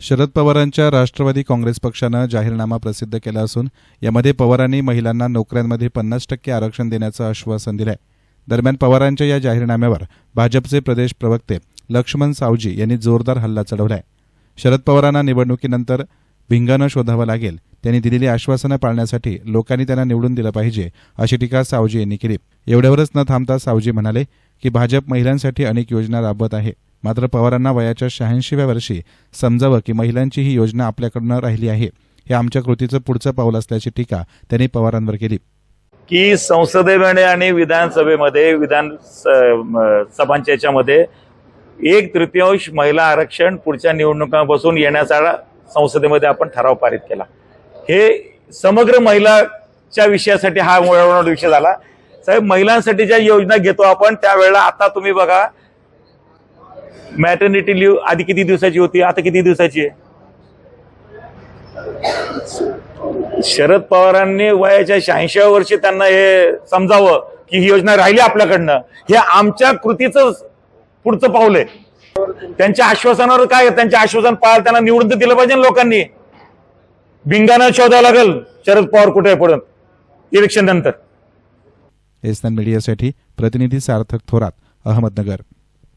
शरद पवारांच्या राष्ट्रवादी काँग्रेस पक्षानं जाहीरनामा प्रसिद्ध केला असून यामध्ये पवारांनी महिलांना नोकऱ्यांमध्ये पन्नास टक्के आरक्षण देण्याचं आश्वासन दिलंय. दरम्यान पवारांच्या या जाहीरनाम्यावर भाजपचे प्रदेश प्रवक्ते लक्ष्मण सावजी यांनी जोरदार हल्ला चढवलाय. शरद पवारांना निवडणुकीनंतर भिंगानं शोधावं लागेल. त्यांनी दिलेली आश्वासनं पाळण्यासाठी लोकांनी त्यांना निवडून दिलं पाहिजे अशी टीका सावजी यांनी केली. एवढ्यावरच न थांबता सावजी म्हणाले की भाजप महिलांसाठी अनेक योजना राबवत आहे. मात्र पवारांना वयाच्या शहाऐंशीव्या वर्षी समजावं की महिलांची ही योजना आपल्याकडनं राहिली आहे. हे आमच्या कृतीचं पुढचं पाऊल असल्याची टीका त्यांनी पवारांवर केली. की संसदेमध्ये आणि विधानसभेमध्ये विधान स- सभांच्या याच्यामध्ये एक तृतीयांश महिला आरक्षण पुढच्या निवडणुका बसून येण्याचा संसदेमध्ये आपण ठराव पारित केला. हे समग्र महिलाच्या विषयासाठी हा मुळावणारा विषय झाला. साहेब महिलांसाठी ज्या योजना घेतो आपण त्यावेळेला आता तुम्ही बघा मॅटर्निटी लिव्ह आधी किती दिवसाची होती? आता किती दिवसाची आहे? शरद पवारांनी वयाच्या शहाऐंशी वर्षी त्यांना हे समजावं की ही योजना राहिली आपल्याकडनं. हे आमच्या कृतीचं पुढचं पाऊल आहे. त्यांच्या आश्वासनावर काय त्यांच्या आश्वासन पाळ त्यांना निवडून तर दिलं पाहिजे लोकांनी. बिंगानं शोधावं लागेल शरद पवार कुठे आहे पुढं? इलेक्शन नंतर. एसनान मीडियासाठी प्रतिनिधी सार्थक थोरात अहमदनगर.